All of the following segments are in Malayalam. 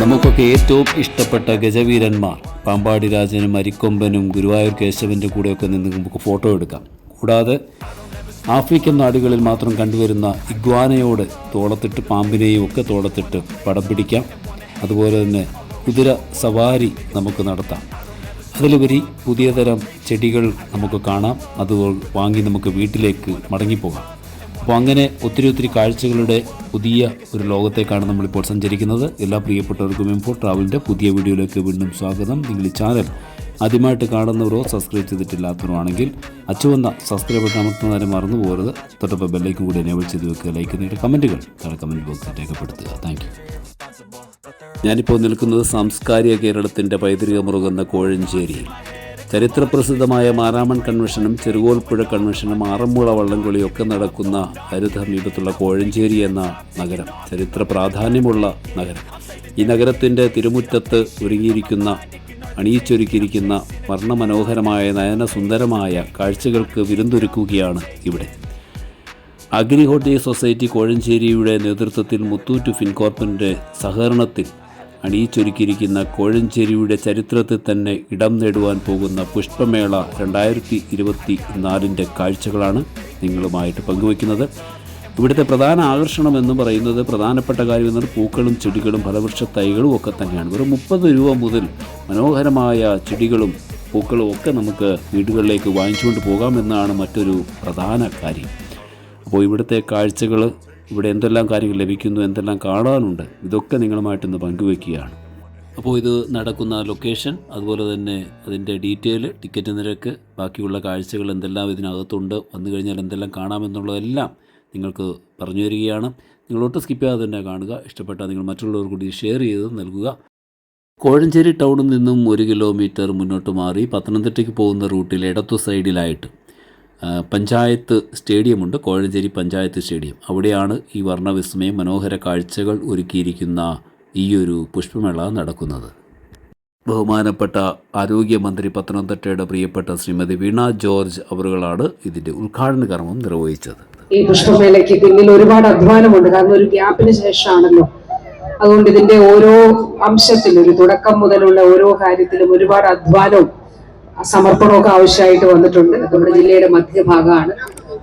നമുക്കൊക്കെ ഏറ്റവും ഇഷ്ടപ്പെട്ട ഗജവീരന്മാർ. പാമ്പാടി രാജനും അരിക്കൊമ്പനും ഗുരുവായൂർ കേശവന്റെ കൂടെയൊക്കെ നിന്ന് നമുക്ക് ഫോട്ടോ എടുക്കാം. കൂടാതെ ആഫ്രിക്കൻ നാടുകളിൽ മാത്രം കണ്ടുവരുന്ന ഇഗ്വാനയോട് തോളത്തിട്ട് പാമ്പിനെയും ഒക്കെ തോളത്തിട്ട് പടം പിടിക്കാം. അതുപോലെ തന്നെ കുതിര സവാരി നമുക്ക് നടത്താം. അതിലുപരി പുതിയ തരം ചെടികൾ നമുക്ക് കാണാം. അത് വാങ്ങി നമുക്ക് വീട്ടിലേക്ക് മടങ്ങിപ്പോകാം. അപ്പോൾ അങ്ങനെ ഒത്തിരി ഒത്തിരി കാഴ്ചകളുടെ പുതിയ ഒരു ലോകത്തേക്കാണ് നമ്മളിപ്പോൾ സഞ്ചരിക്കുന്നത്. എല്ലാ പ്രിയപ്പെട്ടവർക്കും എംഫോ ട്രാവലിന്റെ പുതിയ വീഡിയോയിലേക്ക് വീണ്ടും സ്വാഗതം. നിങ്ങൾ ഈ ചാനൽ ആദ്യമായിട്ട് കാണുന്നവരോ സബ്സ്ക്രൈബ് ചെയ്തിട്ടില്ലാത്തവരോ ആണെങ്കിൽ അച്ചുവന്ന സബ്സ്ക്രൈബ് ബട്ടൺ അമർത്തുന്നതിനെ മറന്നു പോകരുത്. തൊട്ടപ്പോൾ ബെല്ലൈക്കും കൂടി എനേബിൾ ചെയ്ത് വെക്കുക ലൈക്ക് നിങ്ങളുടെ കമന്റുകൾ താഴെ കമന്റ് ബോക്സിൽ രേഖപ്പെടുത്തുക. താങ്ക് ഞാനിപ്പോൾ നിൽക്കുന്നത് സാംസ്കാരിക കേരളത്തിന്റെ പൈതൃക മുറുകുന്ന കോഴഞ്ചേരിയിൽ. ചരിത്രപ്രസിദ്ധമായ മാരാമൺ കൺവെൻഷനും ചെറുകോൽപ്പുഴ കൺവെൻഷനും ആറന്മുള വള്ളംകളിയൊക്കെ നടക്കുന്ന ഹരിതമീപത്തുള്ള കോഴഞ്ചേരി എന്ന നഗരം. ചരിത്ര പ്രാധാന്യമുള്ള നഗരം. ഈ നഗരത്തിന്റെ തിരുമുറ്റത്ത് ഒരുങ്ങിയിരിക്കുന്ന അണിയിച്ചൊരുക്കിയിരിക്കുന്ന വർണമനോഹരമായ നയനസുന്ദരമായ കാഴ്ചകൾക്ക് വിരുന്നൊരുക്കുകയാണ് ഇവിടെ. അഗ്രിഹോർട്ടി സൊസൈറ്റി കോഴഞ്ചേരിയുടെ നേതൃത്വത്തിൽ മുത്തൂറ്റ് ഫിൻകോർപ്പിന്റെ സഹകരണത്തിൽ അണിയിച്ചൊരുക്കിയിരിക്കുന്ന കോഴഞ്ചേരിയുടെ ചരിത്രത്തിൽ തന്നെ ഇടം നേടുവാൻ പോകുന്ന പുഷ്പമേള രണ്ടായിരത്തി ഇരുപത്തി നാലിന്റെ കാഴ്ചകളാണ് നിങ്ങളുമായിട്ട് പങ്കുവയ്ക്കുന്നത്. ഇവിടുത്തെ പ്രധാന ആകർഷണം എന്ന് പറയുന്നത് പ്രധാനപ്പെട്ട കാര്യം എന്നത് പൂക്കളും ചെടികളും ഫലവൃക്ഷ തൈകളും ഒക്കെ തന്നെയാണ്. വെറും മുപ്പത് രൂപ മുതൽ മനോഹരമായ ചെടികളും പൂക്കളും ഒക്കെ നമുക്ക് വീടുകളിലേക്ക് വാങ്ങിച്ചുകൊണ്ട് പോകാമെന്നാണ് മറ്റൊരു പ്രധാന കാര്യം. അപ്പോൾ ഇവിടുത്തെ കാഴ്ചകൾ ഇവിടെ എന്തെല്ലാം കാര്യങ്ങൾ ലഭിക്കുന്നു എന്തെല്ലാം കാണാനുണ്ട് ഇതൊക്കെ നിങ്ങളുമായിട്ടൊന്ന് പങ്കുവെക്കുകയാണ്. അപ്പോൾ ഇത് നടക്കുന്ന ലൊക്കേഷൻ അതുപോലെ തന്നെ അതിന്റെ ഡീറ്റെയിൽ ടിക്കറ്റ് നിരക്ക് ബാക്കിയുള്ള കാഴ്ചകൾ എന്തെല്ലാം ഇതിനകത്തുണ്ട് വന്നു കഴിഞ്ഞാൽ എന്തെല്ലാം കാണാമെന്നുള്ളതെല്ലാം നിങ്ങൾക്ക് പറഞ്ഞു തരികയാണ്. നിങ്ങൾ ഒട്ടും സ്കിപ്പ് ചെയ്യാതെ തന്നെ കാണുക. ഇഷ്ടപ്പെട്ടാൽ നിങ്ങൾ മറ്റുള്ളവർ കൂടി ഷെയർ ചെയ്ത് നൽകുക. കോഴഞ്ചേരി ടൗണിൽ നിന്നും ഒരു കിലോമീറ്റർ മുന്നോട്ട് മാറി പത്തനംതിട്ടയ്ക്ക് പോകുന്ന റൂട്ടിൽ ഇടത്തു സൈഡിലായിട്ട് പഞ്ചായത്ത് സ്റ്റേഡിയമുണ്ട് കോഴഞ്ചേരി പഞ്ചായത്ത് സ്റ്റേഡിയം. അവിടെയാണ് ഈ വർണവിസ്മയം മനോഹര കാഴ്ചകൾ ഒരുക്കിയിരിക്കുന്ന ഈയൊരു പുഷ്പമേള നടക്കുന്നത്. ബഹുമാനപ്പെട്ട ആരോഗ്യമന്ത്രി പത്തനംതിട്ടയുടെ പ്രിയപ്പെട്ട ശ്രീമതി വീണ ജോർജ് അവറുകളാണ് ഇതിന്റെ ഉദ്ഘാടന കർമ്മം നിർവഹിച്ചത്. ഈ പുഷ്പമേളയ്ക്ക് പിന്നിൽ ഒരുപാട് അധ്വാനമുണ്ട്. കാരണം ഒരു ഗ്യാപ്പിന് ശേഷമാണല്ലോ. അതുകൊണ്ട് ഇതിന്റെ ഓരോ അംശത്തിലും ഒരു തുടക്കം മുതലുള്ള ഓരോ കാര്യത്തിലും ഒരുപാട് അധ്വാനവും സമർപ്പണമൊക്കെ ആവശ്യമായിട്ട് വന്നിട്ടുണ്ട്. നമ്മുടെ ജില്ലയുടെ മധ്യഭാഗമാണ്.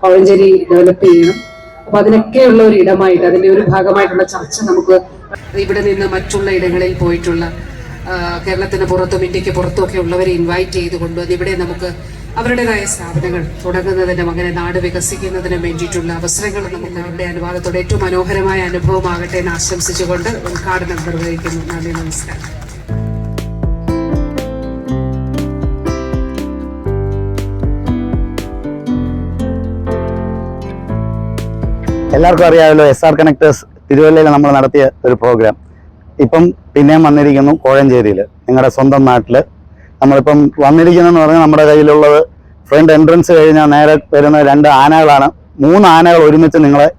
കോഴഞ്ചേരി ഡെവലപ്പ് ചെയ്യണം. അപ്പൊ അതിനൊക്കെയുള്ള ഒരു ഇടമായിട്ട് അതിന്റെ ഒരു ഭാഗമായിട്ടുള്ള ചർച്ച നമുക്ക് ഇവിടെ നിന്ന് മറ്റുള്ള ഇടങ്ങളിൽ പോയിട്ടുള്ള കേരളത്തിന് പുറത്തും ഇന്ത്യയ്ക്ക് പുറത്തും ഒക്കെ ഉള്ളവരെ ഇൻവൈറ്റ് ചെയ്തുകൊണ്ട് അതിവിടെ നമുക്ക് അവരുടേതായ സ്ഥാപനങ്ങൾ തുടങ്ങുന്നതിനും അങ്ങനെ നാട് വികസിക്കുന്നതിനും വേണ്ടിയിട്ടുള്ള അവസരങ്ങൾ നമുക്ക് അവരുടെ അനുവാദത്തോടെ ഏറ്റവും മനോഹരമായ അനുഭവമാകട്ടെ എന്ന് ആശംസിച്ചുകൊണ്ട് ഉദ്ഘാടനം നിർവഹിക്കുന്നു. നന്ദി നമസ്കാരം. എല്ലാവർക്കും അറിയാമല്ലോ എസ് ആർ കണക്ടേഴ്സ് തിരുവല്ലയിൽ നമ്മൾ നടത്തിയ ഒരു പ്രോഗ്രാം ഇപ്പം പിന്നെയും വന്നിരിക്കുന്നു കോഴഞ്ചേരിയിൽ നിങ്ങളുടെ സ്വന്തം നാട്ടിൽ നമ്മളിപ്പം വന്നിരിക്കുന്നതെന്ന് പറഞ്ഞാൽ നമ്മുടെ കയ്യിലുള്ളത് ഫ്രണ്ട് എൻട്രൻസ് കഴിഞ്ഞാൽ നേരെ വരുന്ന രണ്ട് ആനകളാണ്. മൂന്ന് ആനകൾ ഒരുമിച്ച് നിങ്ങളെ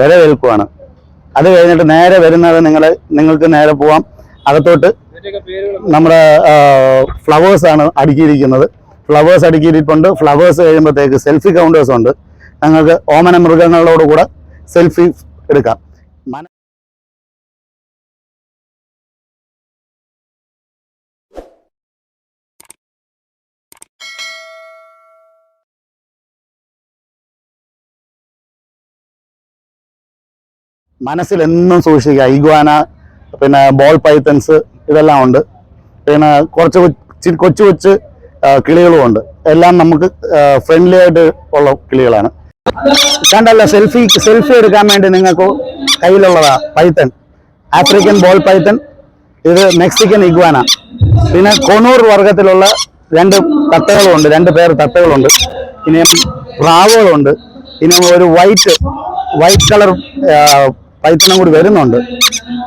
വരവേൽക്കുവാണ് അത് കഴിഞ്ഞിട്ട് നേരെ വരുന്നത് നിങ്ങളെ നിങ്ങൾക്ക് നേരെ പോവാം. അകത്തോട്ട് നമ്മുടെ ഫ്ലവേഴ്സ് ആണ് അടുക്കിയിരിക്കുന്നത്. ഫ്ലവേഴ്സ് അടുക്കിയിട്ടുണ്ട്. ഫ്ലവേഴ്സ് കഴിയുമ്പോഴത്തേക്ക് സെൽഫി കൗണ്ടേഴ്സ് ഉണ്ട്. ഞങ്ങൾക്ക് ഓമന മൃഗങ്ങളോട് കൂടെ സെൽഫി എടുക്കാം. മന- മനസ്സിൽ എന്നും സൂക്ഷിക്കുക. ഇഗ്വാന പിന്നെ ബോൾ പൈത്തൻസ് ഇതെല്ലാം ഉണ്ട്. പിന്നെ കുറച്ച് കൊച്ചി- കൊച്ചു കൊച്ചു കിളികളുമുണ്ട് എല്ലാം നമുക്ക് ഫ്രണ്ട്ലി ആയിട്ട് ഉള്ള കിളികളാണ്. കണ്ടല്ല സെൽഫി സെൽഫി എടുക്കാൻ വേണ്ടി നിങ്ങൾക്ക് കയ്യിലുള്ളതാ പൈത്തൺ. African ball python. ഇത് മെക്സിക്കൻ ഇഗ്വാന. പിന്നെ കൊണൂർ വർഗത്തിലുള്ള രണ്ട് തത്തകളുണ്ട് രണ്ട് പേർ തത്തകളുണ്ട് ഇനിയും പ്രാവുകളുണ്ട് ഇനി ഒരു വൈറ്റ് വൈറ്റ് കളർ പൈത്തനും കൂടി വരുന്നുണ്ട്.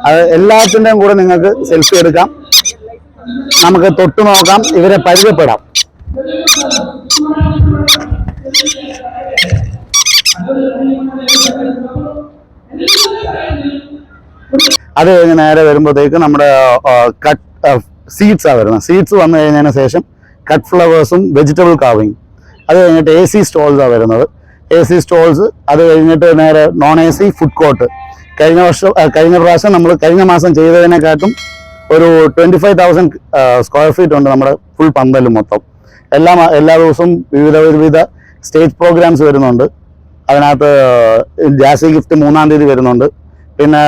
അത് എല്ലാത്തിന്റെയും കൂടെ നിങ്ങൾക്ക് സെൽഫി എടുക്കാം. നമുക്ക് തൊട്ടു നോക്കാം ഇവരെ പരിചയപ്പെടാം. അത് കഴിഞ്ഞ് നേരെ വരുമ്പോഴത്തേക്ക് നമ്മുടെ കട്ട് സീഡ്സാണ് വരുന്നത്. സീഡ്സ് വന്നു കഴിഞ്ഞതിന് ശേഷം കട്ട് ഫ്ലവേഴ്സും വെജിറ്റബിൾ കാവിങ് അത് കഴിഞ്ഞിട്ട് എ സി സ്റ്റോൾസാണ് വരുന്നത്. എ സി സ്റ്റോൾസ് അത് കഴിഞ്ഞിട്ട് നേരെ non A C food court കഴിഞ്ഞ വർഷം കഴിഞ്ഞ പ്രാവശ്യം നമ്മൾ കഴിഞ്ഞ മാസം ചെയ്തതിനെക്കാട്ടും ഒരു twenty five thousand square feet ഉണ്ട് നമ്മുടെ ഫുൾ പന്തലും മൊത്തം. എല്ലാ എല്ലാ ദിവസവും വിവിധ വിവിധ സ്റ്റേജ് പ്രോഗ്രാംസ് വരുന്നുണ്ട്. അതിനകത്ത് ജാസി ഗിഫ്റ്റ് മൂന്നാം തീയതി വരുന്നുണ്ട്. പിന്നെ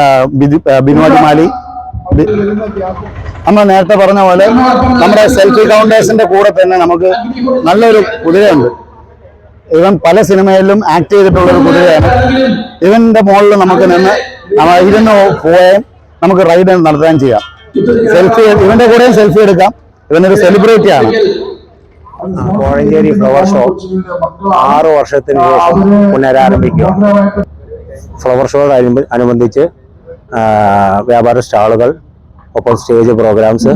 ബിനോദ് മാലി. നമ്മൾ നേരത്തെ പറഞ്ഞ പോലെ നമ്മുടെ സെൽഫി കൗണ്ടേഴ്സിന്റെ കൂടെ തന്നെ നമുക്ക് നല്ലൊരു കുതിരയുണ്ട്. ഇവൻ പല സിനിമയിലും ആക്ട് ചെയ്തിട്ടുള്ള ഒരു കുതിരയാണ്. ഇവന്റെ മുകളിൽ നമുക്ക് നിന്ന് ഇരുന്ന് പോവുകയും നമുക്ക് റൈഡ് നടത്താൻ ചെയ്യാം. സെൽഫി ഇവന്റെ കൂടെയും സെൽഫി എടുക്കാം. ഇവനൊരു സെലിബ്രിറ്റി ആണ്. കോഴഞ്ചേരി ഫ്ലവർ ഷോ ആറ് വർഷത്തിന് ശേഷം പുനരാരംഭിക്കുക. ഫ്ലവർ ഷോ അനുബന്ധിച്ച് വ്യാപാര സ്റ്റാളുകൾ ഒപ്പം സ്റ്റേജ് പ്രോഗ്രാംസ്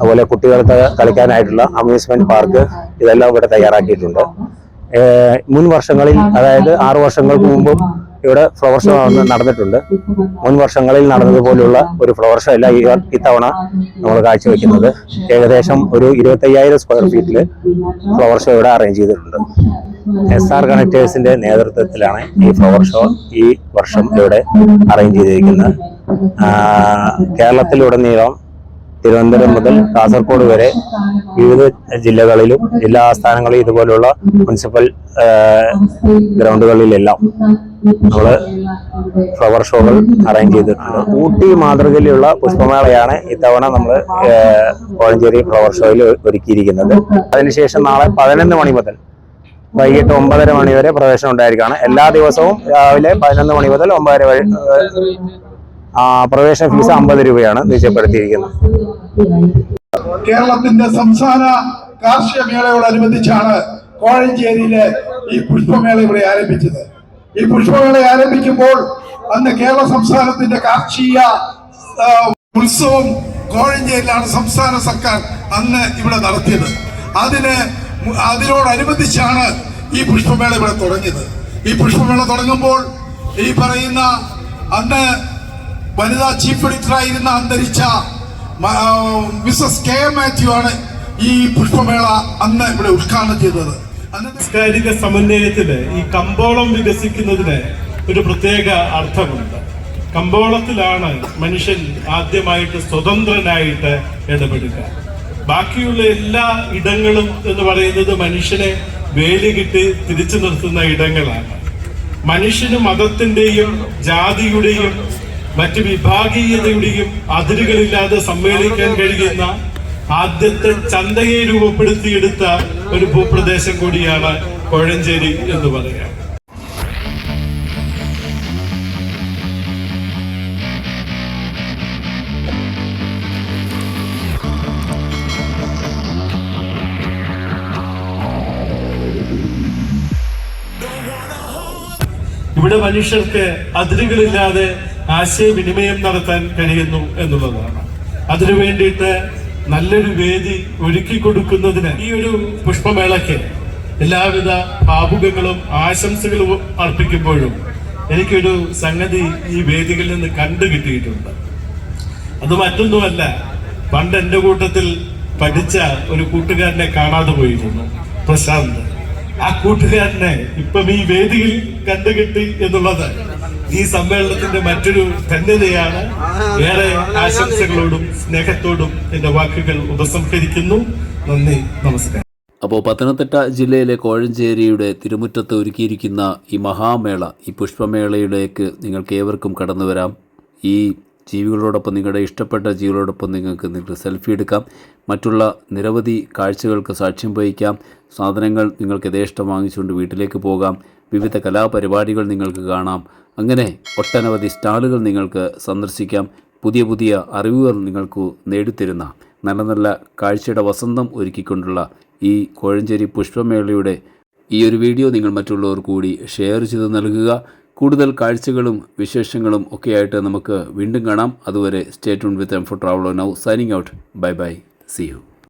അതുപോലെ കുട്ടികൾക്ക് കളിക്കാനായിട്ടുള്ള അമ്യൂസ്മെന്റ് പാർക്ക് ഇതെല്ലാം ഇവിടെ തയ്യാറാക്കിയിട്ടുണ്ട്. മുൻ വർഷങ്ങളിൽ അതായത് ആറു വർഷങ്ങൾക്ക് മുമ്പും ഇവിടെ ഫ്ലവർ ഷോ നടന്നിട്ടുണ്ട്. മുൻ വർഷങ്ങളിൽ നടന്നതുപോലുള്ള ഒരു ഫ്ലവർ ഷോ അല്ല ഇത്തവണ നമ്മൾ കാഴ്ചവെക്കുന്നത്. ഏകദേശം ഒരു ഇരുപത്തയ്യായിരം സ്ക്വയർ ഫീറ്റിൽ ഫ്ലവർ ഷോ ഇവിടെ അറേഞ്ച് ചെയ്തിട്ടുണ്ട്. എസ് ആർ കണക്ടേഴ്സിന്റെ നേതൃത്വത്തിലാണ് ഈ ഫ്ലവർ ഷോ ഈ വർഷം ഇവിടെ അറേഞ്ച് ചെയ്തിരിക്കുന്നത്. കേരളത്തിലുടനീളം തിരുവനന്തപുരം മുതൽ കാസർഗോഡ് വരെ വിവിധ ജില്ലകളിലും ജില്ലാ ആസ്ഥാനങ്ങളിലും ഇതുപോലുള്ള മുനിസിപ്പൽ ഗ്രൗണ്ടുകളിലെല്ലാം നമ്മൾ ഫ്ലവർ ഷോകൾ അറേഞ്ച് ചെയ്തിട്ടുണ്ട്. ഊട്ടി മാതൃകയിലുള്ള പുഷ്പമേളയാണ് ഇത്തവണ നമ്മൾ കോഴഞ്ചേരി ഫ്ലവർ ഷോയിൽ ഒരുക്കിയിരിക്കുന്നത്. അതിനുശേഷം നാളെ പതിനൊന്ന് മണി മുതൽ വൈകിട്ട് ഒമ്പതര മണി വരെ പ്രവേശനം ഉണ്ടായിരിക്കുകയാണ്. എല്ലാ ദിവസവും രാവിലെ പതിനൊന്ന് മണി മുതൽ ഒമ്പതര പ്രവേശന ഫീസ് അമ്പത് രൂപയാണ് നിശ്ചയപ്പെടുത്തിയിരിക്കുന്നത്. കേരളത്തിന്റെ സംസ്ഥാന കാർഷിക മേളയോടനുബന്ധിച്ചാണ് കോഴഞ്ചേരിയിലെ ഈ പുഷ്പമേള ഇവിടെ ആരംഭിച്ചത്. ഈ പുഷ്പമേള ആരംഭിക്കുമ്പോൾ അന്ന് കേരള സംസ്ഥാനത്തിന്റെ കാർഷിക ഉത്സവം കോഴഞ്ചേരിയിലാണ് സംസ്ഥാന സർക്കാർ അന്ന് ഇവിടെ നടത്തിയത്. അതിന് അതിനോടനുബന്ധിച്ചാണ് ഈ പുഷ്പമേള ഇവിടെ തുടങ്ങിയത്. ഈ പുഷ്പമേള തുടങ്ങുമ്പോൾ ഈ പറയുന്ന അന്ന് വനിതാ ചീഫ് എഡിറ്റർ ആയിരുന്ന അന്തരിച്ച മിസസ് കെ മാത്യു ആണ് ഈ പുഷ്പമേള അന്ന് ഇവിടെ ഉദ്ഘാടനം ചെയ്തത്. സാംസ്കാരിക സമന്വയത്തിന് ഈ കമ്പോളം വികസിക്കുന്നതിന് ഒരു പ്രത്യേക അർത്ഥമുണ്ട്. കമ്പോളത്തിലാണ് മനുഷ്യൻ ആദ്യമായിട്ട് സ്വതന്ത്രനായിട്ട് ഇടപെടുക. ബാക്കിയുള്ള എല്ലാ ഇടങ്ങളും എന്ന് പറയുന്നത് മനുഷ്യനെ വേലി കിട്ടി തിരിച്ചു നിർത്തുന്ന ഇടങ്ങളാണ്. മനുഷ്യന് മതത്തിന്റെയും ജാതിയുടെയും മറ്റ് വിഭാഗീയതയുടെയും അതിരുകളില്ലാതെ സമ്മേളിക്കാൻ കഴിയുന്ന ആദ്യത്തെ ചന്തയെ രൂപപ്പെടുത്തിയെടുത്ത ഒരു ഭൂപ്രദേശം കൂടിയാണ് കോഴഞ്ചേരി എന്ന് പറയാം. ഇവിടെ മനുഷ്യർക്ക് അതിരുകളില്ലാതെ ആശയവിനിമയം നടത്താൻ കഴിയുന്നു എന്നുള്ളതാണ്. അതിനു വേണ്ടിയിട്ട് നല്ലൊരു വേദി ഒരുക്കി കൊടുക്കുന്നതിന് ഈ ഒരു പുഷ്പമേളയ്ക്ക് എല്ലാവിധ ഭാവുകങ്ങളും ആശംസകളും അർപ്പിക്കുമ്പോഴും എനിക്കൊരു സംഗതി ഈ വേദികളിൽ നിന്ന് കണ്ടു കിട്ടിയിട്ടുണ്ട്. അത് മറ്റൊന്നുമല്ല പണ്ട് എന്റെ കൂട്ടത്തിൽ പഠിച്ച ഒരു കൂട്ടുകാരനെ കാണാതെ പോയിരുന്നു പ്രശാന്ത്. ആ കൂട്ടുകാരനെ ഇപ്പം ഈ വേദിയിൽ കണ്ടുകിട്ടി എന്നുള്ളത് ഈ സമ്മേളനത്തിന്റെ മറ്റൊരു ധന്യതയാണ് ഏറെ ആശംസകളോടും സ്നേഹത്തോടും എന്റെ വാക്കുകൾ ഉപസംഹരിക്കുന്നു. നന്ദി നമസ്കാരം. അപ്പോൾ പത്തനംതിട്ട ജില്ലയിലെ കോഴഞ്ചേരിയുടെ തിരുമുറ്റത്ത് ഒരുക്കിയിരിക്കുന്ന ഈ മഹാമേള ഈ പുഷ്പമേളയിലേക്ക് നിങ്ങൾക്ക് ഏവർക്കും കടന്നു വരാം. ഈ ജീവികളോടൊപ്പം നിങ്ങളുടെ ഇഷ്ടപ്പെട്ട ജീവികളോടൊപ്പം നിങ്ങൾക്ക് നിങ്ങൾക്ക് സെൽഫി എടുക്കാം. മറ്റുള്ള നിരവധി കാഴ്ചകൾക്ക് സാക്ഷ്യം വഹിക്കാം. സാധനങ്ങൾ നിങ്ങൾക്ക് യഥേഷ്ടം വാങ്ങിച്ചുകൊണ്ട് വീട്ടിലേക്ക് പോകാം. വിവിധ കലാപരിപാടികൾ നിങ്ങൾക്ക് കാണാം. അങ്ങനെ ഒട്ടനവധി സ്റ്റാളുകൾ നിങ്ങൾക്ക് സന്ദർശിക്കാം. പുതിയ പുതിയ അറിവുകൾ നിങ്ങൾക്ക് നേടിത്തരുന്ന നല്ല നല്ല കാഴ്ചയുടെ വസന്തം ഒരുക്കിക്കൊണ്ടുള്ള ഈ കോഴഞ്ചേരി പുഷ്പമേളയുടെ ഈ ഒരു വീഡിയോ നിങ്ങൾ മറ്റുള്ളവർ കൂടി ഷെയർ ചെയ്ത് നൽകുക. കൂടുതൽ കാഴ്ചകളും വിശേഷങ്ങളും ഒക്കെയായിട്ട് നമുക്ക് വീണ്ടും കാണാം. അതുവരെ stay tune with M four Travelo now signing out bye bye see you